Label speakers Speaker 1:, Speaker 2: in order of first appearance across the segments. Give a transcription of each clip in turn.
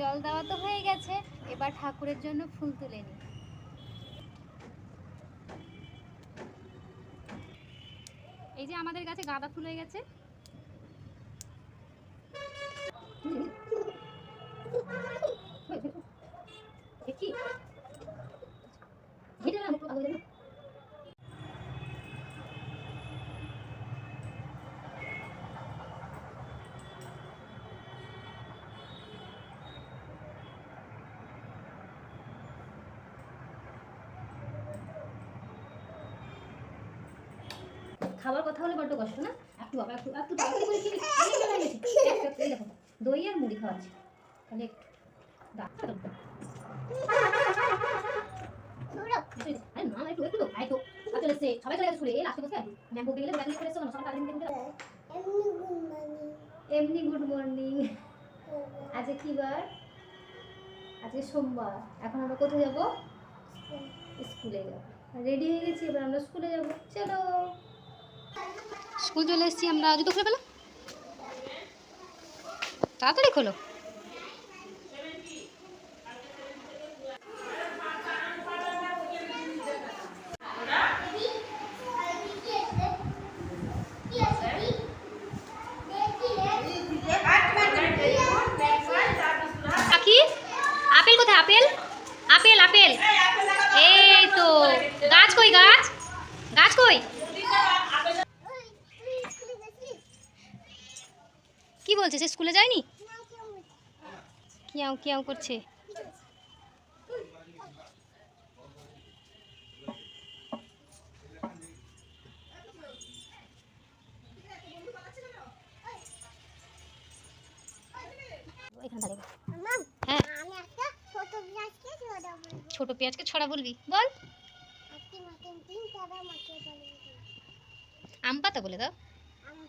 Speaker 1: জল দেওয়া তো হয়ে গেছে, এবার ঠাকুরের জন্য ফুল তুলে নিই। এই যে আমাদের কাছে গাঁদা ফুল হয়ে গেছে। দেখি। নাও খাবার কথা হলে বড্ড কষ্ট না? একটু বাবা একটু একটু দেখো দই আর মুড়ি খাওয়াচ্ছে তাহলে একটু এমনি গুড মর্নিং আজকে কি বার? আজকে সোমবার। এখন আমরা কোথায় যাব? স্কুলে। যাব। রেডি হয়ে গেছি এবার আমরা স্কুলে যাব। চলো। স্কুল চলে এসেছি আমরা জুতো খুলে পেলাম তাড়াতাড়ি খোলো পাখি আপেল কোথায় আপেল আপেল আপেল এই তো গাছ কই গাছ গাছ কই বলছে সে স্কুলে যায়নি? কিয়াও কিয়াও করছে। হ্যাঁ।
Speaker 2: ছোট
Speaker 1: পেঁয়াজকে ছড়া বলবি। বল। আম পাতা বলে দাও।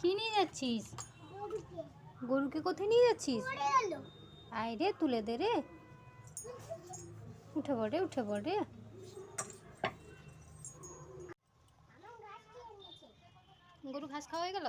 Speaker 1: কি নিয়ে যাচ্ছিস?
Speaker 2: গরুকে
Speaker 1: কোথায় নিয়ে যাচ্ছিস? আয় রে তুলে দে রে। উঠে পড়ে উঠে পড়ে। গরু ঘাস খাওয়া হয়ে গেল।